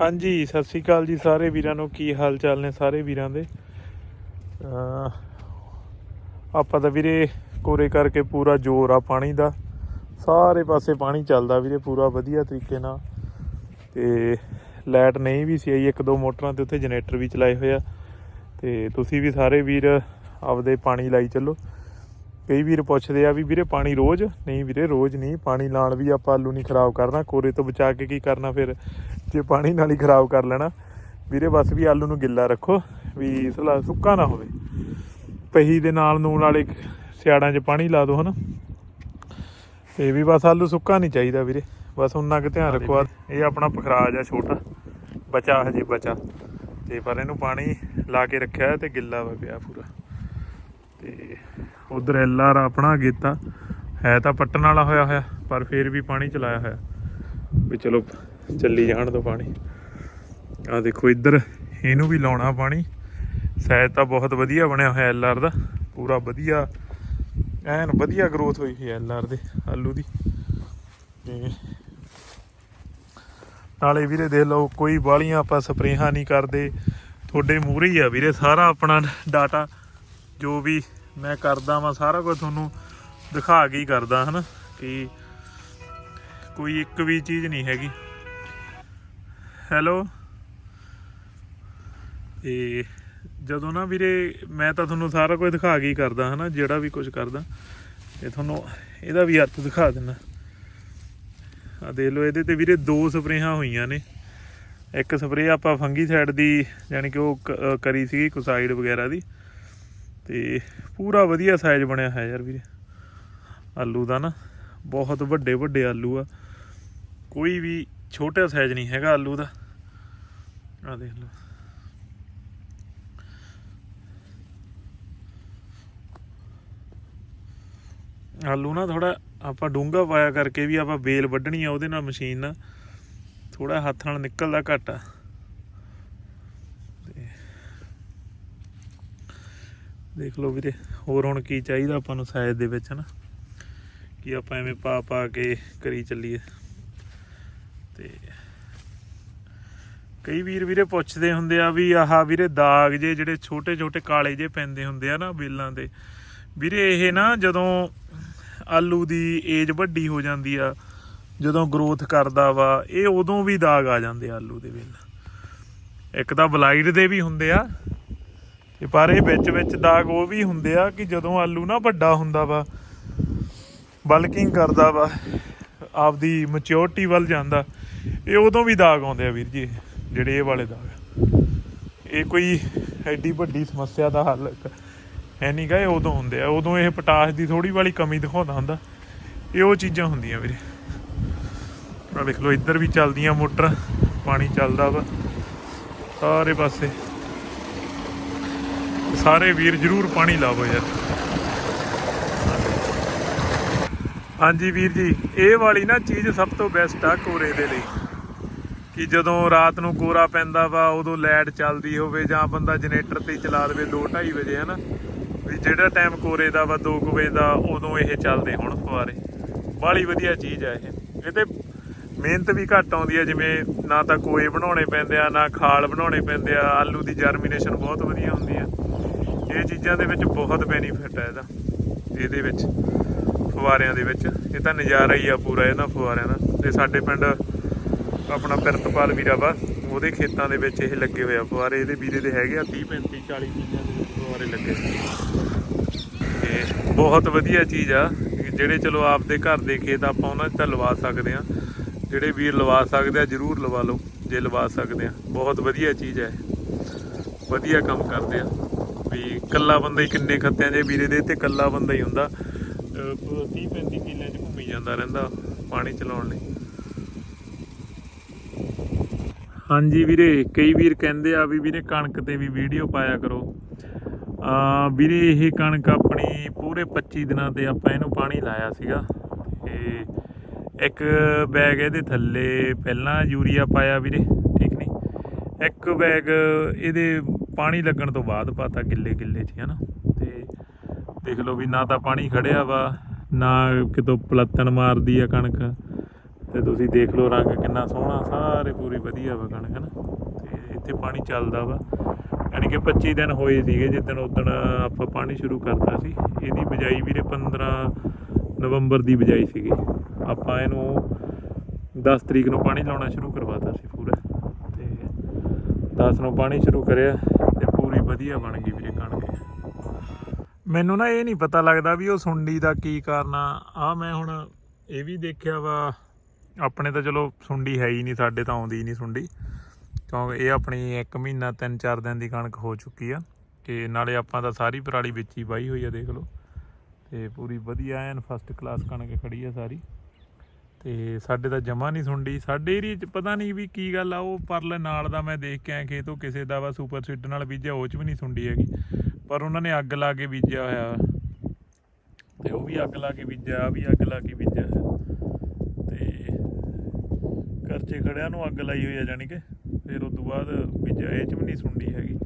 ਹਾਂਜੀ, ਸਤਿ ਸ੍ਰੀ ਅਕਾਲ ਜੀ ਸਾਰੇ ਵੀਰਾਂ ਨੂੰ। ਕੀ ਹਾਲ ਚਾਲ ਨੇ ਸਾਰੇ ਵੀਰਾਂ ਦੇ? ਆਪਾਂ ਤਾਂ ਵੀਰੇ ਕੋਰੇ ਕਰਕੇ ਪੂਰਾ ਜ਼ੋਰ ਆ ਪਾਣੀ ਦਾ। ਸਾਰੇ ਪਾਸੇ ਪਾਣੀ ਚੱਲਦਾ ਵੀਰੇ ਪੂਰਾ ਵਧੀਆ ਤਰੀਕੇ ਨਾਲ। ਤੇ ਲਾਈਟ ਨਹੀਂ ਵੀ ਸੀ ਆਈ, ਇੱਕ ਦੋ ਮੋਟਰਾਂ ਤੇ ਉੱਥੇ ਜਨਰੇਟਰ ਵੀ ਚਲਾਏ ਹੋਏ ਆ। ਤੇ ਤੁਸੀਂ ਵੀ ਸਾਰੇ ਵੀਰ ਆਪਦੇ ਪਾਣੀ ਲਾਈ ਚੱਲੋ। ਕਈ ਵੀਰ ਪੁੱਛਦੇ ਆ ਵੀ ਵੀਰੇ ਪਾਣੀ ਰੋਜ਼? ਨਹੀਂ ਵੀਰੇ ਰੋਜ਼ ਨਹੀਂ, ਪਾਣੀ ਨਾਲ ਵੀ ਆਪਾਂ ਆਲੂ ਨਹੀਂ ਖਰਾਬ ਕਰਨਾ। ਕੋਰੇ ਤੋਂ ਬਚਾ ਕੇ ਕੀ ਕਰਨਾ ਫਿਰ? ਜੇ ਪਾਣੀ ਨਾਲ ਹੀ ਖਰਾਬ ਕਰ ਲੈਣਾ ਵੀਰੇ ਬਸ ਵੀ ਆਲੂ ਨੂੰ ਗਿੱਲਾ ਰੱਖੋ ਵੀ ਸਲਾ ਸੁੱਕਾ ਨਾ ਹੋਵੇ। ਪਹੀ ਦੇ ਨਾਲ ਨੂਣ ਵਾਲੇ ਸਿਆੜਾਂ 'ਚ ਪਾਣੀ ਲਾ ਦਿਓ ਹਨਾ। ਤੇ ਵੀ ਬਸ ਆਲੂ ਸੁੱਕਾ ਨਹੀਂ ਚਾਹੀਦਾ ਵੀਰੇ ਬਸ ਉਹਨਾਂ ਕੁ ਧਿਆਨ ਰੱਖੋ। ਇਹ ਆਪਣਾ ਪਖਰਾਜ ਆ ਛੋਟਾ ਬਚਾ ਹਜੇ ਬਚਾ। ਤੇ ਪਰ ਇਹਨੂੰ ਪਾਣੀ ਲਾ ਕੇ ਰੱਖਿਆ ਤੇ ਗਿੱਲਾ ਵਾ ਪਿਆ ਪੂਰਾ। ਤੇ ਉਧਰ ਐਲਆਰ ਆਪਣਾ ਗੇਤਾ ਹੈ ਤਾਂ ਪੱਟਣ ਵਾਲਾ ਹੋਇਆ ਹੋਇਆ ਪਰ ਫੇਰ ਵੀ ਪਾਣੀ ਚਲਾਇਆ ਹੋਇਆ। ਵੀ ਚਲੋ ਚੱਲੀ ਜਾਣ ਤੋਂ ਪਾਣੀ। ਆ ਦੇਖੋ ਇੱਧਰ ਇਹਨੂੰ ਵੀ ਲਾਉਣਾ ਪਾਣੀ। ਸਾਇਦ ਤਾਂ ਬਹੁਤ ਵਧੀਆ ਬਣਿਆ ਹੋਇਆ ਐਲਆਰ ਦਾ। ਪੂਰਾ ਵਧੀਆ, ਐਨ ਵਧੀਆ ਗਰੋਥ ਹੋਈ ਹੈ ਐਲਆਰ ਦੇ, ਆਲੂ ਦੀ। ਤੇ ਨਾਲੇ ਵੀਰੇ ਦੇਖ ਲਓ, ਕੋਈ ਬਾਲੀਆਂ ਆਪਾਂ ਸਪਰੇਹਾਂ ਨਹੀਂ ਕਰਦੇ। ਤੁਹਾਡੇ ਮੂਹਰੇ ਹੀ ਆ ਵੀਰੇ ਸਾਰਾ ਆਪਣਾ ਡਾਟਾ ਜੋ ਵੀ ਮੈਂ ਕਰਦਾ ਵਾਂ, ਸਾਰਾ ਕੁਝ ਤੁਹਾਨੂੰ ਦਿਖਾ ਕੇ ਹੀ ਕਰਦਾ, ਹਨਾ। ਕਿ ਕੋਈ ਇੱਕ ਵੀ ਚੀਜ਼ ਨਹੀਂ ਹੈਗੀ। ਹੈਲੋ। ਇਹ ਜਦੋਂ ਨਾ ਵੀਰੇ, ਮੈਂ ਤਾਂ ਤੁਹਾਨੂੰ ਸਾਰਾ ਕੁਝ ਦਿਖਾ ਕੇ ਹੀ ਕਰਦਾ, ਹਨਾ, ਜਿਹੜਾ ਵੀ ਕੁਝ ਕਰਦਾ। ਤੇ ਤੁਹਾਨੂੰ ਇਹਦਾ ਵੀ ਅਰਥ ਦਿਖਾ ਦਿੰਦਾ। ਆ ਦੇਖ ਲਓ, ਇਹਦੇ ਤੇ ਵੀਰੇ ਦੋ ਸਪਰੇਹਾਂ ਹੋਈਆਂ ਨੇ। ਇੱਕ ਸਪਰੇਅ ਆਪਾਂ ਫੰਗੀ ਸਾਈਡ ਦੀ, ਯਾਨੀ ਕਿ ਉਹ ਕ- ਕਰੀ ਸੀਗੀ ਕੁਸਾਈਡ ਵਗੈਰਾ ਦੀ। ਤੇ ਪੂਰਾ ਵਧੀਆ ਸਾਈਜ਼ ਬਣਿਆ ਹੈ ਯਾਰ ਵੀਰੇ। ਆਲੂ ਦਾ ਨਾ, ਬਹੁਤ ਵੱਡੇ ਵੱਡੇ ਆਲੂ ਆ। ਕੋਈ ਵੀ ਛੋਟਾ ਸਾਈਜ਼ ਨਹੀਂ ਹੈਗਾ ਆਲੂ ਦਾ। ਆ ਦੇਖ ਲਓ। ਆਲੂ ਨਾ ਥੋੜਾ ਆਪਾਂ ਡੂੰਘਾ ਪਾਇਆ ਕਰਕੇ ਵੀ ਆਪਾਂ ਬੇਲ ਵੱਢਣੀ ਆ ਉਹਦੇ ਨਾਲ ਮਸ਼ੀਨ ਨਾਲ। ਥੋੜਾ ਹੱਥ ਨਾਲ ਨਿਕਲਦਾ ਘੱਟ ਆ। ਤੇ ਦੇਖ ਲਓ ਵੀਰੇ, ਹੋਰ ਹੁਣ ਕੀ ਚਾਹੀਦਾ ਆਪਾਂ ਨੂੰ ਸਾਈਜ਼ ਦੇ ਵਿੱਚ, ਹਨਾ? ਕਿ ਆਪਾਂ ਐਵੇਂ ਪਾ ਪਾ ਕੇ ਕਰੀ ਚੱਲੀਏ। ਤੇ ਕਈ ਵੀਰ ਵੀਰੇ ਪੁੱਛਦੇ ਹੁੰਦੇ ਆ ਵੀ ਆਹ ਵੀਰੇ ਦਾਗ ਜੇ ਜਿਹੜੇ ਛੋਟੇ ਛੋਟੇ ਕਾਲੇ ਜੇ ਪੈਂਦੇ ਹੁੰਦੇ ਆ ਨਾ ਬੇਲਾਂ ਦੇ। ਵੀਰੇ ਇਹ ਨਾ ਜਦੋਂ ਆਲੂ ਦੀ ਏਜ ਵੱਡੀ ਹੋ ਜਾਂਦੀ ਆ, ਜਦੋਂ ਗਰੋਥ ਕਰਦਾ ਵਾ, ਇਹ ਉਦੋਂ ਵੀ ਦਾਗ ਆ ਜਾਂਦੇ ਆਲੂ ਦੇ ਵਿੱਚ ਇੱਕ ਤਾਂ ਬਲਾਈਡ ਦੇ ਵੀ ਹੁੰਦੇ ਆ, ਤੇ ਪਰ ਇਹ ਵਿੱਚ ਵਿੱਚ ਦਾਗ ਉਹ ਵੀ ਹੁੰਦੇ ਆ ਕਿ ਜਦੋਂ ਆਲੂ ਨਾ ਵੱਡਾ ਹੁੰਦਾ ਵਾ ਬਲਕਿੰਗ ਕਰਦਾ ਵਾ, ਆਪਦੀ ਮੈਚਿਓਰਟੀ ਵੱਲ ਜਾਂਦਾ, ਇਹ ਉਦੋਂ ਵੀ ਦਾਗ ਆਉਂਦੇ ਆ ਵੀਰ ਜੀ। ਜਿਹੜੇ ਇਹ ਵਾਲੇ ਦਾਗ ਇਹ ਕੋਈ ਐਡੀ ਵੱਡੀ ਸਮੱਸਿਆ ਦਾ ਹੱਲ ਹੈ ਨਹੀਂ ਗਾ, ਇਹ ਉਦੋਂ ਹੁੰਦੇ ਆ। ਉਦੋਂ ਇਹ ਪੋਟਾਸ਼ ਦੀ ਥੋੜੀ ਵਾਲੀ ਕਮੀ ਦਿਖਾਉਂਦਾ ਹੁੰਦਾ। ਇਹ ਉਹ ਚੀਜ਼ਾਂ ਹੁੰਦੀਆਂ ਵੀਰੇ। ਆ ਦੇਖ ਲਓ, ਇੱਧਰ ਵੀ ਚੱਲਦੀਆਂ ਮੋਟਰ, ਪਾਣੀ ਚੱਲਦਾ ਵਾ। ਸਾਰੇ ਪਾਸੇ। ਸਾਰੇ ਵੀਰ ਜਰੂਰ ਪਾਣੀ ਲਾਵੋ ਯਾਰ। ਹਾਂਜੀ ਵੀਰ ਜੀ, ਇਹ ਵਾਲੀ ਨਾ ਚੀਜ਼ ਸਭ ਤੋਂ ਬੈਸਟ ਆ ਕੋਰੇ ਦੇ ਲਈ। ਕਿ ਜਦੋਂ ਰਾਤ ਨੂੰ ਕੋਰਾ ਪੈਂਦਾ ਵਾ, ਉਦੋਂ ਲਾਈਟ ਚੱਲਦੀ ਹੋਵੇ ਜਾਂ ਬੰਦਾ ਜਨਰੇਟਰ ਤੇ ਚਲਾ ਦੇਵੇ 2:30 ਵਜੇ, ਹਨਾ? ਵੀ ਜਿਹੜਾ ਟਾਈਮ ਕੋਰੇ ਦਾ ਵਾ 2 ਵਜੇ ਦਾ, ਉਦੋਂ ਇਹ ਚੱਲਦੇ ਹੁਣ ਫੁਆਰੇ ਬਾਲੀ ਵਧੀਆ ਚੀਜ਼ ਆ ਇਹ। ਇਹ ਤੇ ਮਿਹਨਤ ਵੀ ਘੱਟ ਆਉਂਦੀ ਆ, ਜਿਵੇਂ ਨਾ ਤਾਂ ਕੋਏ ਬਣਾਉਣੇ ਪੈਂਦੇ ਆ, ਨਾ ਖਾਲ ਬਣਾਉਣੇ ਪੈਂਦੇ ਆ, ਆਲੂ ਦੀ ਜਰਮੀਨੇਸ਼ਨ ਬਹੁਤ ਵਧੀਆ ਹੁੰਦੀ ਆ। ਇਹ ਚੀਜ਼ਾਂ ਦੇ ਵਿੱਚ ਬਹੁਤ ਬੈਨੀਫਿਟ ਆ ਇਹਦਾ, ਇਹਦੇ ਵਿੱਚ ਫੁਆਰਿਆਂ ਦੇ ਵਿੱਚ। ਇਹ ਤਾਂ ਨਜ਼ਾਰਾ ਹੀ ਆ ਪੂਰਾ ਇਹਨਾਂ ਫੁਆਰਿਆਂ ਦਾ। ਤੇ ਸਾਡੇ ਪਿੰਡ ਆਪਣਾ ਪਿਰਤਪਾਲ ਵੀਰਾ ਵਾ, ਉਹਦੇ ਖੇਤਾਂ ਦੇ ਵਿੱਚ ਇਹ ਲੱਗੇ ਹੋਏ ਆ ਫੁਆਰੇ, ਇਹਦੇ ਵੀਰੇ ਦੇ ਹੈਗੇ ਆ 30 35 40 ਚੀਜ਼ਾਂ ਦੇ ਵਿੱਚ ਫੁਆਰੇ ਲੱਗੇ ਤੇ ਬਹੁਤ ਵਧੀਆ ਚੀਜ਼ ਆ, ਜਿਹੜੇ ਚਲੋ ਆਪਦੇ ਘਰ ਦੇ ਖੇਤ ਆਪਾਂ ਉਹਨਾਂ 'ਚ ਤਾਂ ਲਵਾ ਸਕਦੇ ਆ, ਜਿਹੜੇ ਵੀਰ ਲਵਾ ਸਕਦੇ ਆ ਜਰੂਰ ਲਵਾ ਲਓ, ਜੇ ਲਵਾ ਸਕਦੇ ਆ। ਬਹੁਤ ਵਧੀਆ ਚੀਜ਼ ਹੈ ਵਧੀਆ ਕੰਮ ਕਰਦੇ ਆ। ਵੀ ਕੱਲਾ ਬੰਦਾ ਹੀ ਕਿੰਨੇ ਖੱਤਿਆਂ ਜੇ ਵੀਰੇ ਦੇ ਤੇ ਕੱਲਾ ਬੰਦਾ ਹੀ ਹੁੰਦਾ। 30 35 ਕਿੱਲਿਆਂ 'ਚ ਘੁੰਮੀ ਜਾਂਦਾ ਰਹਿੰਦਾ, ਪਾਣੀ ਚਲਾਉਣ ਲਈ। ਹਾਂਜੀ ਵੀਰੇ, ਕਈ ਵੀਰ ਕਹਿੰਦੇ ਆ ਵੀ ਵੀਰੇ ਕਣਕ ਤੇ ਵੀ ਵੀਡੀਓ ਪਾਇਆ ਕਰੋ। ਆ ਵੀਰੇ ਇਹ ਕਣਕ ਆਪਣੀ ਪੂਰੇ 25 ਦਿਨਾਂ ਤੇ ਆਪਾਂ ਇਹਨੂੰ ਪਾਣੀ ਲਾਇਆ ਸੀਗਾ ਤੇ ਇੱਕ ਬੈਗ ਇਹਦੇ ਥੱਲੇ ਪਹਿਲਾਂ ਯੂਰੀਆ ਪਾਇਆ ਵੀਰੇ, ਠੀਕ ਨਹੀਂ ਇੱਕ ਬੈਗ ਇਹਦੇ ਪਾਣੀ ਲੱਗਣ ਤੋਂ ਬਾਅਦ ਪਾਤਾ ਗਿੱਲੇ ਗਿੱਲੇ 'ਚ, ਹਨਾ? ਤੇ ਦੇਖ ਲਓ ਵੀ ਨਾ ਤਾਂ ਪਾਣੀ ਖੜਿਆ ਵਾ, ਨਾ ਕਿਤੋਂ ਪਲੱਤਣ ਮਾਰਦੀ ਆ ਕਣਕ। ਤੇ ਤੁਸੀਂ ਦੇਖ ਲਓ ਰੰਗ ਕਿੰਨਾ ਸੋਹਣਾ, ਸਾਰੇ ਪੂਰੀ ਵਧੀਆ ਵਾ ਕਣਕ ਨਾ ਤੇ ਇੱਥੇ ਪਾਣੀ ਚੱਲਦਾ ਵਾ। ਯਾਨੀ ਕਿ 25 ਦਿਨ ਹੋਏ ਸੀਗੇ ਜਿੱਦਣ ਉਦਣ ਆਪਾਂ ਪਾਣੀ ਸ਼ੁਰੂ ਕਰਤਾ ਸੀ। ਇਹਦੀ ਬਿਜਾਈ ਵੀਰੇ 15 ਨਵੰਬਰ ਦੀ ਬਿਜਾਈ ਸੀਗੀ। ਆਪਾਂ ਇਹਨੂੰ 10 ਤਰੀਕ ਨੂੰ ਪਾਣੀ ਲਾਉਣਾ ਸ਼ੁਰੂ ਕਰਵਾਤਾ ਸੀ ਪੂਰਾ। ਤੇ 10 ਨੂੰ ਪਾਣੀ ਸ਼ੁਰੂ ਕਰਿਆ ਤੇ ਪੂਰੀ ਵਧੀਆ ਬਣ ਗਈ ਵੀਰੇ ਕਣਕ। ਮੈਨੂੰ ਨਾ ਇਹ ਨਹੀਂ ਪਤਾ ਲੱਗਦਾ ਵੀ ਉਹ ਸੁੰਡੀ ਦਾ ਕੀ ਕਾਰਨ ਆ। ਆ ਮੈਂ ਹੁਣ ਇਹ ਵੀ ਦੇਖਿਆ ਵਾ ਆਪਣੇ ਤਾਂ ਚਲੋ ਸੁੰਡੀ ਹੈ ਹੀ ਨਹੀਂ, ਸਾਡੇ ਤਾਂ ਆਉਂਦੀ ਹੀ ਨਹੀਂ ਸੁੰਡੀ। ਕਿਉਂਕਿ ਇਹ ਆਪਣੀ 1 ਮਹੀਨਾ 3-4 ਦਿਨ ਦੀ ਕਣਕ ਹੋ ਚੁੱਕੀ ਆ। ਤੇ ਨਾਲੇ ਆਪਾਂ ਤਾਂ ਸਾਰੀ ਪਰਾਲੀ ਵਿੱਚ ਹੀ ਵਾਹੀ ਹੋਈ ਆ, ਦੇਖ ਲਓ। ਤੇ ਪੂਰੀ ਵਧੀਆ ਐਨ ਫਸਟ ਕਲਾਸ ਕਣਕ ਖੜੀ ਆ ਸਾਰੀ। ਤੇ ਸਾਡੇ ਤਾਂ ਜਮਾ ਨਹੀਂ ਸੁੰਡੀ। ਸਾਡੇ ਏਰੀਏ 'ਚ ਪਤਾ ਨਹੀਂ ਵੀ ਕੀ ਗੱਲ ਆ, ਉਹ ਪਰਲ ਨਾਲ ਦਾ ਮੈਂ ਦੇਖ ਕੇ ਆਇਆ ਖੇਤੋਂ ਕਿਸੇ ਦਾ ਵਾ ਸੁਪਰ ਸੀਡ ਨਾਲ ਬੀਜਿਆ, ਉਹ 'ਚ ਵੀ ਨਹੀਂ ਸੁੰਡੀ ਹੈਗੀ। ਪਰ ਉਹਨਾਂ ਨੇ ਅੱਗ ਲਾ ਕੇ ਬੀਜਿਆ ਹੋਇਆ। ਤੇ ਉਹ ਵੀ ਅੱਗ ਲਾ ਕੇ ਬੀਜਿਆ, ਆ ਵੀ ਅੱਗ ਲਾ ਕੇ ਬੀਜਿਆ ਘਰ ਖੜਿਆਂ ਨੂੰ ਅੱਗ ਲਾਈ ਹੋਈ ਆ ਜਾਣੀ ਕਿ। ਫਿਰ ਉਸ ਤੋਂ ਬਾਅਦ ਬੀਜਿਆ ਇਹ 'ਚ ਵੀ ਨਹੀਂ ਸੁੰਡੀ ਹੈਗੀ।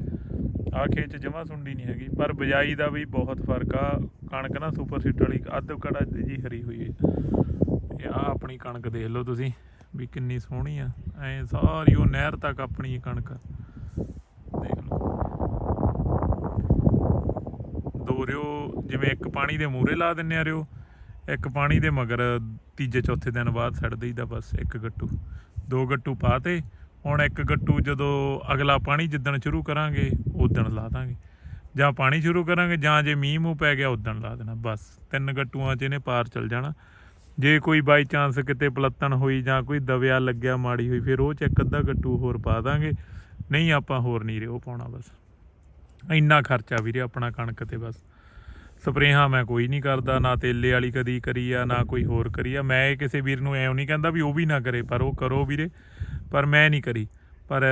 ਆ ਖੇਤ ਜਮਾ ਸੁੰਡੀ ਨਹੀਂ ਹੈਗੀ। ਪਰ ਬਿਜਾਈ ਦਾ ਵੀ ਬਹੁਤ ਫ਼ਰਕ ਆ। ਕਣਕ ਨਾ ਸੁਪਰ ਸੀਡ ਵਾਲੀ ਅੱਧ ਕੜਾ ਜੀ ਹਰੀ ਹੋਈ ਹੈ ਇਹ ਆ ਆਪਣੀ ਕਣਕ ਦੇਖ ਲਓ ਤੁਸੀਂ ਵੀ ਕਿੰਨੀ ਸੋਹਣੀ ਆ। ਐ ਸਾਰੀ ਉਹ ਨਹਿਰ ਤੱਕ ਆਪਣੀ ਕਣਕ। ਦੇਖ ਲਓ। ਦੋ ਰਿਓ, ਜਿਵੇਂ ਇੱਕ ਪਾਣੀ ਦੇ ਮੂਰੇ ਲਾ ਦਿੰਨੇ ਆ ਰਿਓ, ਇੱਕ ਪਾਣੀ ਦੇ ਮਗਰ ਤੀਜੇ ਚੌਥੇ ਦਿਨ ਬਾਅਦ ਛੱਡ ਦਈਦਾ ਬਸ, ਇੱਕ ਗੱਟੂ। ਦੋ ਗੱਟੂ ਪਾਤੇ। ਹੁਣ ਇੱਕ ਗੱਟੂ ਜਦੋਂ ਅਗਲਾ ਪਾਣੀ ਜਿੱਦਣ ਸ਼ੁਰੂ ਕਰਾਂਗੇ ਉਦਣ ਲਾ ਦਾਂਗੇ। ਜਾਂ ਪਾਣੀ ਸ਼ੁਰੂ ਕਰਾਂਗੇ, ਜਾਂ ਜੇ ਮੀਂਹ ਮੂੰਹ ਪੈ ਗਿਆ ਉਦਣ ਲਾ ਦੇਣਾ। ਬਸ, ਤਿੰਨ ਗੱਟੂਆਂ 'ਚ ਇਹਨੇ ਪਾਰ ਚੱਲ ਜਾਣਾ। ਜੇ ਕੋਈ ਬਾਈ ਚਾਂਸ ਕਿਤੇ ਪਲੱਤਣ ਹੋਈ ਜਾਂ ਕੋਈ ਦਵਿਆ ਲੱਗਿਆ ਮਾੜੀ ਹੋਈ, ਫਿਰ ਉਹ ਚ ਇੱਕ ਅੱਧਾ ਗੱਟੂ ਹੋਰ ਪਾ ਦਾਂਗੇ। ਨਹੀਂ ਆਪਾਂ ਹੋਰ ਨਹੀਂ ਰਿਓ ਪਾਉਣਾ ਬਸ। ਇੰਨਾ ਖਰਚਾ ਵੀਰੇ ਆਪਣਾ ਕਣਕ ਤੇ ਬਸ। ਸਪਰੇਹਾਂ ਮੈਂ ਕੋਈ ਨਹੀਂ ਕਰਦਾ, ਨਾ ਤੇਲੇ ਵਾਲੀ ਕਦੀ ਕਰੀ ਆ ਨਾ ਕੋਈ ਹੋਰ ਕਰੀ ਆ ਮੈਂ ਇਹ ਕਿਸੇ ਵੀਰ ਨੂੰ ਐਂ ਨਹੀਂ ਕਹਿੰਦਾ ਵੀ ਉਹ ਵੀ ਨਾ ਕਰੇ, ਪਰ ਉਹ ਕਰੋ ਵੀਰੇ। ਪਰ ਮੈਂ ਨਹੀਂ ਕਰੀ। ਪਰ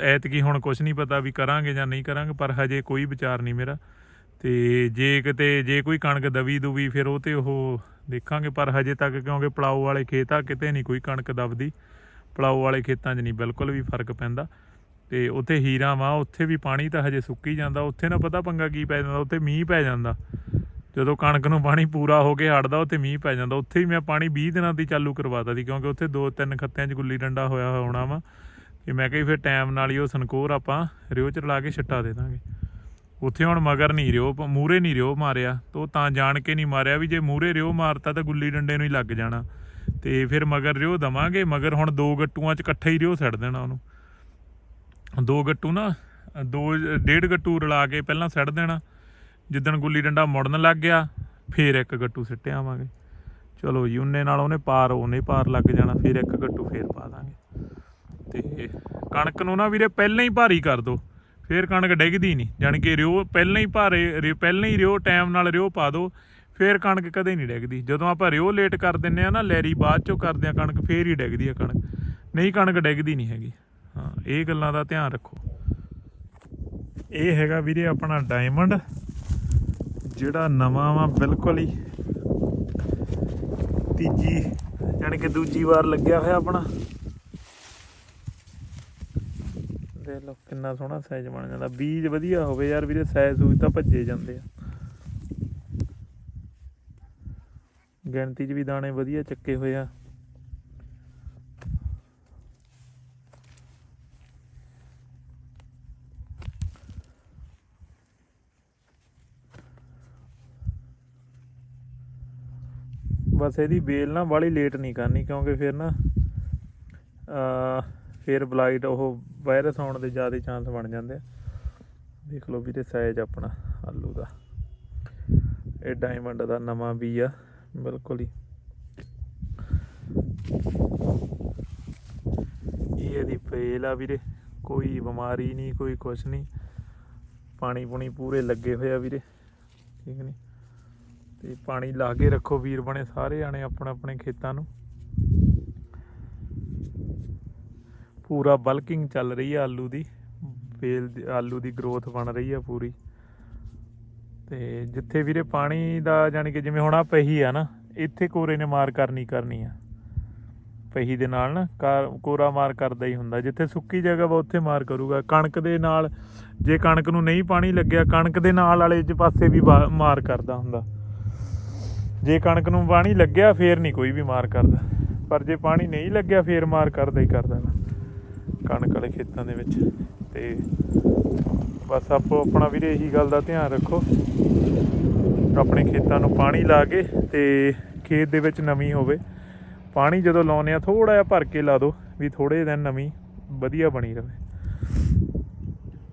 ਐਤਕੀ ਹੁਣ ਕੁਝ ਨਹੀਂ ਪਤਾ ਵੀ ਕਰਾਂਗੇ ਜਾਂ ਨਹੀਂ ਕਰਾਂਗੇ, ਪਰ ਹਜੇ ਕੋਈ ਵਿਚਾਰ ਨਹੀਂ ਮੇਰਾ। ਤੇ ਜੇ ਕਿਤੇ, ਜੇ ਕੋਈ ਕਣਕ ਦਵੀ ਦੁਵੀ, ਫਿਰ ਉਹ ਤੇ ਉਹ ਦੇਖਾਂਗੇ। ਪਰ ਹਜੇ ਤੱਕ ਕਿਉਂਕਿ ਪਲਾਉ ਵਾਲੇ ਖੇਤ ਆ, ਕਿਤੇ ਨਹੀਂ ਕੋਈ ਕਣਕ ਦਬਦੀ ਪਲਾਉ ਵਾਲੇ ਖੇਤਾਂ 'ਚ ਨਹੀਂ ਬਿਲਕੁਲ ਵੀ ਫ਼ਰਕ ਪੈਂਦਾ। ਤੇ ਉੱਥੇ ਹੀਰਾ ਵਾ, ਉੱਥੇ ਵੀ ਪਾਣੀ ਤਾਂ ਹਜੇ ਸੁੱਕੀ ਜਾਂਦਾ, ਉੱਥੇ ਨਾ ਪਤਾ ਪੰਗਾ ਕੀ ਪੈ ਜਾਂਦਾ, ਉੱਥੇ ਮੀਂਹ ਪੈ ਜਾਂਦਾ। ਜਦੋਂ ਕਣਕ ਨੂੰ ਪਾਣੀ ਪੂਰਾ ਹੋ ਕੇ ਹਟਦਾ, ਉੱਥੇ ਮੀਂਹ ਪੈ ਜਾਂਦਾ। ਉੱਥੇ ਹੀ ਮੈਂ ਪਾਣੀ 20 ਦਿਨਾਂ ਦੀ ਚਾਲੂ ਕਰਵਾਤਾ ਸੀ, ਕਿਉਂਕਿ ਉੱਥੇ ਦੋ ਤਿੰਨ ਖੱਤਿਆਂ 'ਚ ਗੁੱਲੀ ਡੰਡਾ ਹੋਇਆ ਹੋਣਾ ਵਾ। ਤੇ ਮੈਂ ਕਹੀ ਫਿਰ ਟਾਈਮ ਨਾਲ ਹੀ ਉਹ ਸਨਕੋਰ ਆਪਾਂ ਰਿਓ ਚ ਰਲਾ ਕੇ ਛੱਟਾ ਦੇ ਦਾਂਗੇ। ਉੱਥੇ ਹੁਣ ਮਗਰ ਨਹੀਂ ਰਿਓ ਮੂਰੇ ਨਹੀਂ ਰਿਓ ਮਾਰਿਆ, ਤੋ ਤਾਂ ਜਾਣ ਕੇ ਨਹੀਂ ਮਾਰਿਆ ਵੀ ਜੇ ਮੂਰੇ ਰਿਓ ਮਾਰਤਾ ਤਾਂ ਗੁੱਲੀ ਡੰਡੇ ਨੂੰ ਹੀ ਲੱਗ ਜਾਣਾ। ਤੇ ਫਿਰ ਮਗਰ ਰਿਓ ਦਵਾਂਗੇ, ਮਗਰ ਹੁਣ ਦੋ ਗੱਟੂਆਂ 'ਚ ਇਕੱਠੇ ਹੀ ਰਿਓ ਛੱਡ ਦੇਣਾ ਉਹਨੂੰ। ਦੋ ਗੱਟੂ ਨਾ, ਦੋ, ਡੇਢ ਗੱਟੂ ਰਲਾ ਕੇ ਪਹਿਲਾਂ ਸੱਟ ਦੇਣਾ। ਜਿੱਦਣ ਗੁੱਲੀ ਡੰਡਾ ਮੁੜਨ ਲੱਗ ਗਿਆ, ਫੇਰ ਇੱਕ ਗੱਟੂ ਸਿੱਟੇ ਆਵਾਂਗੇ। ਚਲੋ ਜੀ ਉਹਨੇ ਨਾਲ ਉਹਨੇ ਪਾਰ ਉਹਨੇ ਪਾਰ ਲੱਗ ਜਾਣਾ, ਫਿਰ ਇੱਕ ਗੱਟੂ ਫੇਰ ਪਾ ਦਾਂਗੇ। ਤੇ ਕਣਕ ਨੂੰ ਨਾ ਵੀਰੇ ਪਹਿਲਾਂ ਹੀ ਭਾਰੀ ਕਰ ਦੋ, ਫੇਰ ਕਣਕ ਡਿੱਗਦੀ ਨਹੀਂ। ਜਾਣੀ ਕਿ ਰਿਓ ਪਹਿਲਾਂ ਹੀ ਭਾਰੇ, ਰਿਓ- ਪਹਿਲਾਂ ਹੀ ਰਿਓ ਟਾਈਮ ਨਾਲ ਰਿਓ ਪਾ ਦੋ, ਫੇਰ ਕਣਕ ਕਦੇ ਨਹੀਂ ਡਿੱਗਦੀ। ਜਦੋਂ ਆਪਾਂ ਰਿਓ ਲੇਟ ਕਰ ਦਿੰਨੇ ਆ ਨਾ, ਲੈਰੀ ਬਾਅਦ ਚੋਂ ਕਰਦੇ ਆ ਕਣਕ, ਫੇਰ ਹੀ ਡਿੱਗਦੀ ਆ ਕਣਕ। ਨਹੀਂ, ਕਣਕ ਡਿੱਗਦੀ ਨਹੀਂ ਹੈਗੀ। ਇਹ ਗੱਲਾਂ ਦਾ ਧਿਆਨ ਰੱਖੋ। ਇਹ ਹੈਗਾ ਵੀਰੇ ਆਪਣਾ ਡਾਇਮੰਡ ਜਿਹੜਾ ਨਵਾਂ ਵਾ ਬਿਲਕੁਲ ਹੀ। ਤੀਜੀ, ਯਾਨੀ ਕਿ ਦੂਜੀ ਵਾਰ ਲੱਗਿਆ ਹੋਇਆ ਆਪਣਾ। ਦੇਖ ਲਓ, ਕਿੰਨਾ ਸੋਹਣਾ ਸਾਈਜ਼ ਬਣ ਜਾਂਦਾ। ਬੀਜ ਵਧੀਆ ਹੋਵੇ ਯਾਰ ਵੀਰੇ ਸਾਈਜ਼ ਸੂਜ ਤਾਂ ਭੱਜੇ ਜਾਂਦੇ ਆ। ਗਿਣਤੀ 'ਚ ਵੀ ਦਾਣੇ ਵਧੀਆ ਚੱਕੇ ਹੋਏ ਆ। ਬਸ ਇਹਦੀ ਬੇਲ ਨਾ ਬਾਹਲੀ ਲੇਟ ਨਹੀਂ ਕਰਨੀ ਕਿਉਂਕਿ ਫਿਰ ਨਾ ਅ ਫਿਰ ਬਲਾਈਟ ਉਹ ਵਾਇਰਸ ਆਉਣ ਦੇ ਜ਼ਿਆਦਾ ਚਾਂਸ ਬਣ ਜਾਂਦੇ ਆ। ਦੇਖ ਲਓ ਵੀਰੇ ਸਾਈਜ਼ ਆਪਣਾ ਆਲੂ ਦਾ। ਇਹ ਡਾਇਮੰਡ ਦਾ ਨਵਾਂ ਬੀ ਆ, ਬਿਲਕੁਲ ਹੀ। ਇਹ ਇਹਦੀ ਪੇਲ ਆ ਵੀਰੇ, ਕੋਈ ਬਿਮਾਰੀ ਨਹੀਂ, ਕੋਈ ਕੁਛ ਨਹੀਂ। ਪਾਣੀ ਪੁਣੀ ਪੂਰੇ ਲੱਗੇ ਹੋਏ ਆ ਵੀਰੇ, ਠੀਕ ਨਹੀਂ ਤੇ ਪਾਣੀ ਲਾ ਕੇ ਰੱਖੋ ਵੀਰ ਬਣੇ ਸਾਰੇ ਜਾਣੇ ਆਪਣੇ ਆਪਣੇ ਖੇਤਾਂ ਨੂੰ। ਪੂਰਾ ਬਲਕਿੰਗ ਚੱਲ ਰਹੀ ਹੈ ਆਲੂ ਦੀ ਬੇਲ ਦੀ- ਆਲੂ ਦੀ ਗਰੋਥ ਬਣ ਰਹੀ ਹੈ ਪੂਰੀ। ਤੇ ਜਿੱਥੇ ਵੀਰੇ ਪਾਣੀ ਦਾ ਜਾਨੀ ਕਿ ਜਿਵੇਂ ਹੁਣ ਆ ਪਹੀ ਆ ਨਾ, ਇੱਥੇ ਕੋਰੇ ਨੇ ਮਾਰ ਕਰਨੀ ਕਰਨੀ ਆ। ਪਹੀ ਦੇ ਨਾਲ ਨਾ ਕਾ- ਕੋਰਾ ਮਾਰ ਕਰਦਾ ਹੀ ਹੁੰਦਾ। ਜਿੱਥੇ ਸੁੱਕੀ ਜਗ੍ਹਾ ਵਾ ਉੱਥੇ ਮਾਰ ਕਰੂਗਾ। ਕਣਕ ਦੇ ਨਾਲ, ਜੇ ਕਣਕ ਨੂੰ ਨਹੀਂ ਪਾਣੀ ਲੱਗਿਆ, ਕਣਕ ਦੇ ਨਾਲ ਵਾਲੇ ਪਾਸੇ ਵੀ ਵਾ- ਮਾਰ ਕਰਦਾ ਹੁੰਦਾ। ਜੇ ਕਣਕ ਨੂੰ ਪਾਣੀ ਲੱਗਿਆ, ਫੇਰ ਨਹੀਂ ਕੋਈ ਵੀ ਮਾਰ ਕਰਦਾ। ਪਰ ਜੇ ਪਾਣੀ ਨਹੀਂ ਲੱਗਿਆ, ਫੇਰ ਮਾਰ ਕਰਦਾ ਹੀ ਕਰਦਾ ਗਾ ਕਣਕ ਵਾਲੇ ਖੇਤਾਂ ਦੇ ਵਿੱਚ। ਤੇ ਬਸ ਆਪੋ ਆਪਣਾ ਵੀਰੇ ਇਹੀ ਗੱਲ ਦਾ ਧਿਆਨ ਰੱਖੋ। ਆਪਣੇ ਖੇਤਾਂ ਨੂੰ ਪਾਣੀ ਲਾ ਕੇ ਤੇ ਖੇਤ ਦੇ ਵਿੱਚ ਨਮੀ ਹੋਵੇ। ਪਾਣੀ ਜਦੋਂ ਲਾਉਨੇ ਆ ਥੋੜਾ ਜਿਹਾ ਭਰ ਕੇ ਲਾ ਦਿਓ ਵੀ ਥੋੜੇ ਦਿਨ ਨਮੀ ਵਧੀਆ ਬਣੀ ਰਹੇ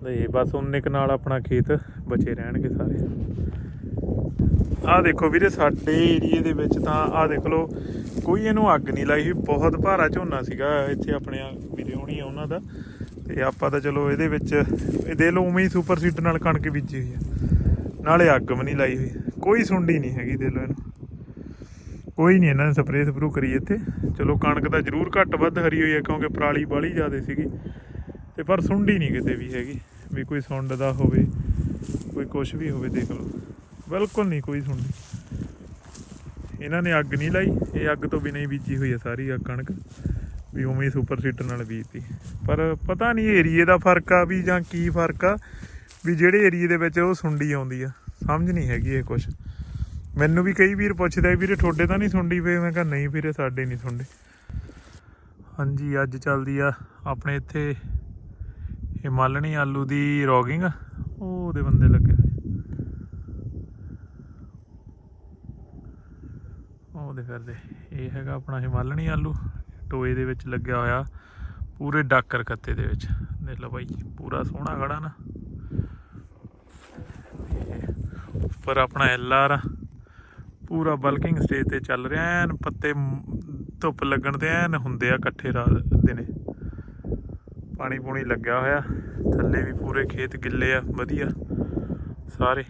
ਤੇ ਬਸ ਉਨੇ ਕੁ ਨਾਲ ਆਪਣਾ ਖੇਤ ਬਚੇ ਰਹਿਣਗੇ ਸਾਰੇ। ਆਹ ਦੇਖੋ ਵੀਰੇ, ਸਾਡੇ ਏਰੀਏ ਦੇ ਵਿੱਚ ਤਾਂ ਆਹ ਦੇਖ ਲਓ, ਕੋਈ ਇਹਨੂੰ ਅੱਗ ਨਹੀਂ ਲਾਈ ਹੋਈ, ਬਹੁਤ ਭਾਰਾ ਝੋਨਾ ਸੀਗਾ ਇੱਥੇ ਆਪਣੇ ਆ ਵੀਰੇ ਹੋਣੀ ਆ ਉਹਨਾਂ ਦਾ। ਤੇ ਆਪਾਂ ਤਾਂ ਚਲੋ ਇਹਦੇ ਵਿੱਚ ਇਹ ਦੇ ਲਓ ਉਵੇਂ ਹੀ ਸੁਪਰ ਸੀਡਰ ਨਾਲ ਕਣਕ ਬੀਜੀ ਹੋਈ ਆ। ਨਾਲੇ ਅੱਗ ਵੀ ਨਹੀਂ ਲਾਈ ਹੋਈ, ਕੋਈ ਸੁੰਡੀ ਨਹੀਂ ਹੈਗੀ ਦੇ ਲਓ ਇਹਨੂੰ। ਕੋਈ ਨਹੀਂ ਇਹਨਾਂ ਨੇ ਸਪਰੇਅ ਸਪਰੂ ਕਰੀ ਇੱਥੇ। ਚਲੋ ਕਣਕ ਤਾਂ ਜ਼ਰੂਰ ਘੱਟ ਵੱਧ ਹਰੀ ਹੋਈ ਹੈ ਕਿਉਂਕਿ ਪਰਾਲੀ ਬਾਲੀ ਜ਼ਿਆਦੇ ਸੀਗੀ। ਤੇ ਪਰ ਸੁੰਡੀ ਨਹੀਂ ਕਿਤੇ ਵੀ ਹੈਗੀ, ਵੀ ਕੋਈ ਸੁੰਡ ਦਾ ਹੋਵੇ, ਕੋਈ ਕੁਝ ਵੀ ਹੋਵੇ ਦੇਖ ਲਓ। ਬਿਲਕੁਲ ਨਹੀਂ, ਕੋਈ ਸੁੰਡੀ ਇਹਨਾਂ ਨੇ ਅੱਗ ਨਹੀਂ ਲਾਈ, ਇਹ ਅੱਗ ਤੋਂ ਬਿਨਾਂ ਹੀ ਬੀਜੀ ਹੋਈ ਹੈ ਸਾਰੀ ਆ ਕਣਕ, ਵੀ ਉਵੇਂ ਹੀ ਸੁਪਰ ਸੀਟਰ ਨਾਲ ਬੀਜਤੀ। ਪਰ ਪਤਾ ਨਹੀਂ ਏਰੀਏ ਦਾ ਫ਼ਰਕ ਆ ਵੀ ਜਾਂ ਕੀ ਫ਼ਰਕ ਆ, ਵੀ ਜਿਹੜੇ ਏਰੀਏ ਦੇ ਵਿੱਚ ਉਹ ਸੁੰਡੀ ਆਉਂਦੀ ਆ, ਸਮਝ ਨਹੀਂ ਹੈਗੀ ਇਹ ਕੁਝ ਮੈਨੂੰ ਵੀ ਕਈ ਵੀਰ ਪੁੱਛਦੇ ਵੀਰੇ ਤੁਹਾਡੇ ਤਾਂ ਨਹੀਂ ਸੁੰਡੀ ਪਈ ਮੈਂ ਕਿਹਾ ਨਹੀਂ ਵੀਰੇ, ਸਾਡੇ ਨਹੀਂ ਸੁੰਡੀ। ਹਾਂਜੀ, ਅੱਜ ਚੱਲਦੀ ਆ ਆਪਣੇ ਇੱਥੇ ਹਿਮਾਲਣੀ ਆਲੂ ਦੀ ਰੋਗਿੰਗ ਉਹ ਉਹਦੇ ਬੰਦੇ ਲੱਗੇ। ਹੋਏ ਫਿਰਦੇ। ਇਹ ਹੈਗਾ ਆਪਣਾ ਹਿਮਾਲਣੀ ਆਲੂ, ਟੋਏ ਦੇ ਵਿੱਚ ਲੱਗਿਆ ਹੋਇਆ, ਪੂਰੇ ਡਾਕਰ ਕੱਤੇ ਦੇ ਵਿੱਚ। ਦੇਖ ਲਓ ਬਾਈ ਪੂਰਾ ਸੋਹਣਾ ਖੜਾ ਨਾ। ਉੱਪਰ ਆਪਣਾ ਐਲ ਐਲਆਰ ਪੂਰਾ ਬਲਕਿੰਗ ਸਟੇਜ ਤੇ ਚੱਲ ਰਿਹਾ ਐਨ ਪੱਤੇ ਧੁੱਪ ਲੱਗਣ ਤੇ ਐਨ ਹੁੰਦੇ ਆ ਇਕੱਠੇ ਰਾਤ ਦਿਨੇ। ਪਾਣੀ ਪੂਣੀ ਲੱਗਿਆ ਹੋਇਆ, ਥੱਲੇ ਵੀ ਪੂਰੇ ਖੇਤ ਗਿੱਲੇ ਆ, ਵਧੀਆ। ਸਾਰੇ